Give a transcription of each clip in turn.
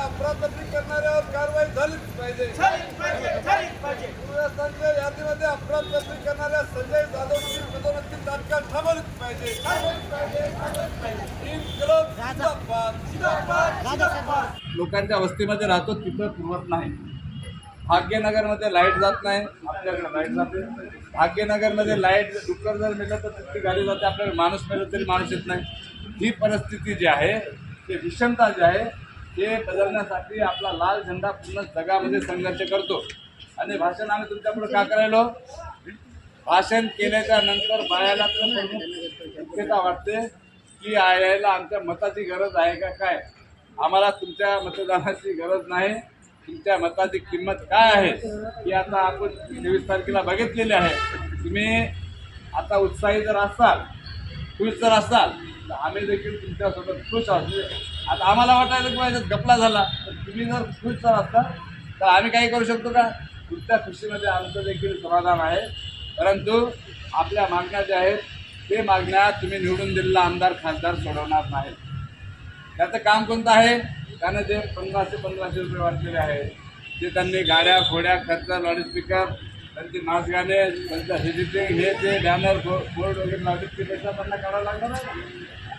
अफरातफरी करणाऱ्यावर कारवाई झालीच पाहिजे. हिंदुस्थानच्या यादीमध्ये अफरातफरी करणाऱ्या संजय जाधवची पदोन्नती तात्काळ थांबवलीच पाहिजे. पाहिजे इन्कलाब जिंदाबाद जिंदाबाद जिंदाबाद लोकांच्या वस्तीमध्ये राहतो तिथं पुरवत नाही. भाग्यनगरमध्ये लाइट जात नाही आपल्याकडे लाइट जाते. भाग्यनगरमध्ये लाइट डुक्कर जर मिळलं तर तिथली गाडी जाते आपल्याकडे माणूस मिळलं तरी माणूस येत नाही. ही परिस्थिती जी आहे ते विषमता जी आहे ते बदलण्यासाठी आपला लाल झेंडा पूर्ण जगामध्ये संघर्ष करतो. आणि भाषण आम्ही तुमच्यापुढे का करायलो? भाषण केल्याच्यानंतर बायाला तर शक्यता वाटते की यायला आमच्या मताची गरज आहे का काय? आम्हाला तुमच्या मतदानाची गरज नाही. तुमच्या मताची किंमत काय आहे ही आता आपण तेवीस तारखेला बघितलेली आहे. तुम्ही आता उत्साही जर असाल खुश जर असाल तर आम्ही देखील तुमच्यासोबत खुश असू म्हणजे आता आम्हाला वाटायला की माझ्यात गपला झाला तर तुम्ही जर खुश जर असाल तर आम्ही काही करू शकतो का? तुमच्या खुशीमध्ये आमचं देखील समाधान आहे. परंतु आपल्या मागण्या ज्या आहेत ते मागण्या तुम्ही निवडून दिलेला आमदार खासदार सोडवणार नाहीत. त्याचं काम कोणतं आहे? त्यानं जे पंधराशे पंधराशे रुपये वाटलेले आहे ते त्यांनी गाड्या घोड्या खर्च लाऊडस्पीकर त्यांचे नाचगाणे गाणे त्यांचं हे ते बॅनर बोर्ड वगैरे लावले ते पैसा त्यांना काढावा लागणार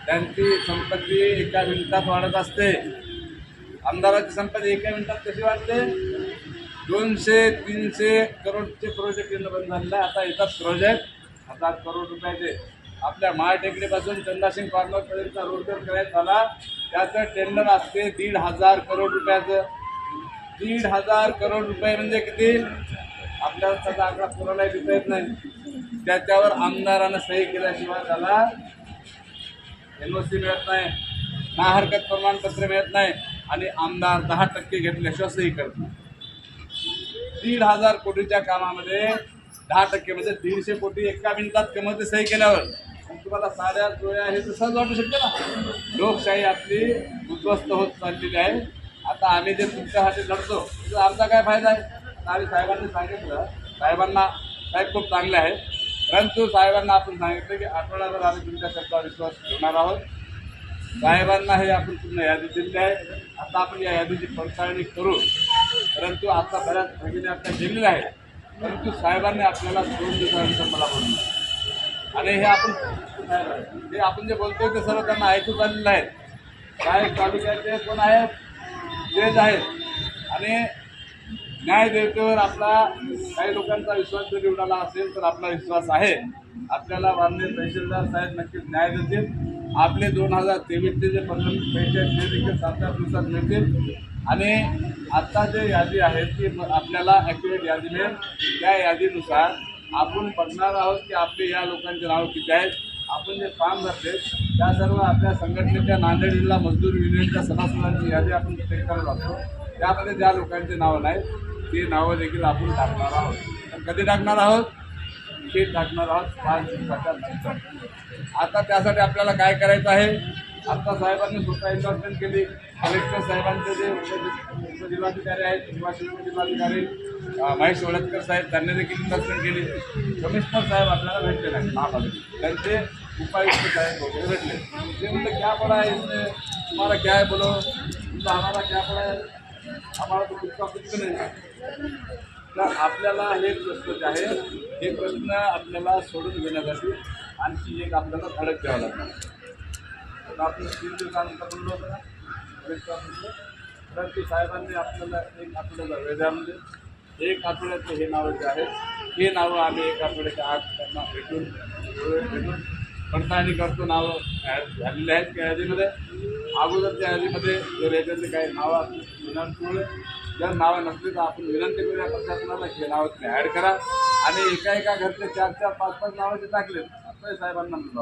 त्यांची संपत्ती एका मिनिटात वाढत असते. आमदाराची संपत्ती एका मिनिटात कशी वाढते? दोनशे तीनशे करोडचे प्रोजेक्ट येणं बंद झालेलं आहे. आता येतात प्रोजेक्ट हजार करोड रुपयाचे. आपल्या महाटेकडीपासून चंदासिंग कॉर्नरपर्यंत रोड करायचा झाला त्याचं टेंडर असते दीड हजार करोड रुपयाचं. दीड हजार करोड रुपये म्हणजे किती? आपल्याला त्याचा आकडा कोणालाही देता येत नाही. त्याच्यावर आमदारानं सही केल्याशिवाय त्याला एन ओ सी मिळत नाही. ना हरकत प्रमाणपत्र मिळत नाही. आणि आमदार दहा टक्के घेतल्याशिवाय सही करत नाही. दीड हजार कोटीच्या कामामध्ये दहा टक्के म्हणजे दीडशे कोटी एका मिनिटात कमवते सही केल्यावर तुम्हाला साऱ्या जोया हे तर सहज वाटू शकते ना? लोकशाही आपली उद्ध्वस्त होत चाललेली आहे. आता आम्ही जे तुमच्यासाठी लढतो तर आमचा काय फायदा आहे? आम्ही साहेबांनी सांगितलं साहेबांना साहेब खूप चांगले आहे परंतु साहेबांना आपण सांगितलं की आठवड्याभर आम्ही तुमच्या शब्दावर विश्वास ठेवणार आहोत साहेबांना हे आपण पूर्ण यादी दिली आहे. आता आपण या यादीची पडताळणी करू. परंतु आता बऱ्याच भगिनी आपल्या गेलेल्या आहेत. परंतु साहेबांनी आपल्याला दोन दिवसानंतर मला आणि हे आपण हे आपण जे बोलतोय ते सर्व त्यांना ऐकू चाललेलं आहे. काय तालुक्याचे कोण आहेत? तेच आहेत. आणि न्यायदेवतेवर आपला काही लोकांचा विश्वास जरी उडाला असेल तर आपला विश्वास आहे. आपल्याला माननीय तहसीलदार साहेब नक्कीच न्याय देतील. आपले दोन हजार तेवीसचे जे प्रलंबित पैसे आहेत ते देखील सात आठ दिवसात मिळतील. आणि आत्ता जे यादी आहे ती आपल्याला ॲक्युरेट यादी मिळेल. त्या यादीनुसार आपण बघणार आहोत की आपले या लोकांचे नावं किती आहेत. आपण जे काम करते त्या सर्व आपल्या संघटनेच्या नांदेड जिल्हा मजदूर युनियनच्या सभासदांची यादी आपण चेक करत असतो त्यामध्ये ज्या लोकांचे नावं नाहीत ती नावं देखील आपण टाकणार आहोत. कधी टाकणार आहोत? ते टाकणार आहोत. पाच दिवसाच्या नंतर आता त्यासाठी आपल्याला काय करायचं आहे? आता साहेबांनी स्वतः इन्व्हेस्टमेंट केली. कलेक्टर साहेबांचे जे उप- उपजिल्हाधिकारी आहेत निवासी उपजिल्हाधिकारी महेश वडतकर साहेब त्यांनी देखील इन्व्हेस्टमेंट केली. कमिशनर साहेब आपल्याला भेटले नाही महापालिकेत. त्यांचे उपायुक्त साहेब वगैरे भेटले. ते म्हणलं क्या पडा आहे इसमें? तुम्हाला क्या है? बोलो. तुमचा आम्हाला क्या पडा आहे आम्हाला तो कुठचा कुछ नाही. तर आपल्याला हे प्रश्न जे आहे हे प्रश्न आपल्याला सोडून घेण्यासाठी आणखी एक आपल्याला धडक द्यावा लागणार. आपण तीन दिवसानंतर बोललो होतो ना कलेक्टर ऑफिसला. साहेबांनी आपल्याला एक आठवड्याचा वेळ द्या म्हणजे एक आठवड्याचे हे नावं जे आहेत हे नावं आम्ही एक आठवड्याच्या आत त्यांना भेटून भेटून पडताळणी करतो. नावं ॲड झालेले आहेत त्या यादीमध्ये. अगोदरच्या यादीमध्ये जर याच्यातले काही नावं असतील विनंती जर नावं नसली तर आपण विनंती करूया. प्रशासनाला हे नावं तुम्ही ॲड करा. आणि एका एका घरचे चार चार पाच पाच नावं जे टाकलेत आपल्या साहेबांना म्हणतो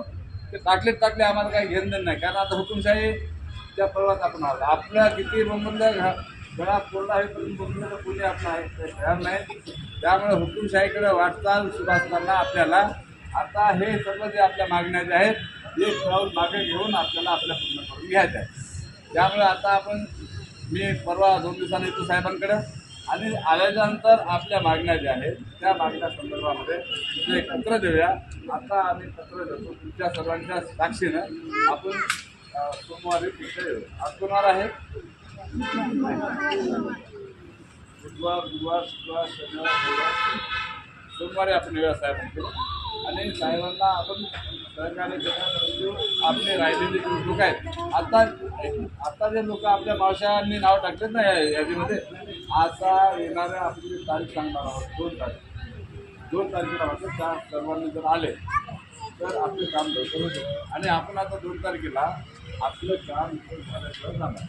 ते टाकलेत टाकले आम्हाला काही घेणं देणं नाही. कारण आता हुकुमशाहीच्या पर्वात आपण आहोत. आपल्या किती बोंबल्या घरा घरा कोरडा आहे पण बोंबलं तर कुणी आपलं आहे घर नाही. त्यामुळे हुकुमशाहीकडे वाटचाल सुरू असताना आपल्याला आता हे सर्व जे आपल्या मागण्या ज्या आहेत ते पाऊल मागे घेऊन आपल्याला आपल्या पूर्ण करून घ्यायच्या आहेत त्यामुळे आता आपण मी परवा दोन दिवसांनी येतो साहेबांकडं. आणि आल्याच्यानंतर आपल्या मागण्या ज्या आहेत त्या मागण्या संदर्भामध्ये तिथे एक पत्र देऊया. आता आम्ही पत्र देतो. तुमच्या सर्वांच्या साक्षीनं आपण सोमवारी तिथे येऊ. आज कोणावर आहे? बुधवार गुरुवार शुक्रवार शनिवार गुरुवार सोमवारी आपण येऊया साहेबांकडे. आणि साहेबांना आपण सहकार्य करण्यासाठी आपले राहिलेले जे लोक आहेत. आता आता जे लोक आपल्या मावशांनी नाव टाकलेत ना या यादीमध्ये आता येणाऱ्या आपली तारीख सांगणार आहोत दोन तारीख. दोन तारखेला वाटतं त्या सर्वांनी जर आले तर आपले काम लवकर होते आणि आपण आता दोन तारखेला आपलं काम झालं झाल्याशिवाय जाणार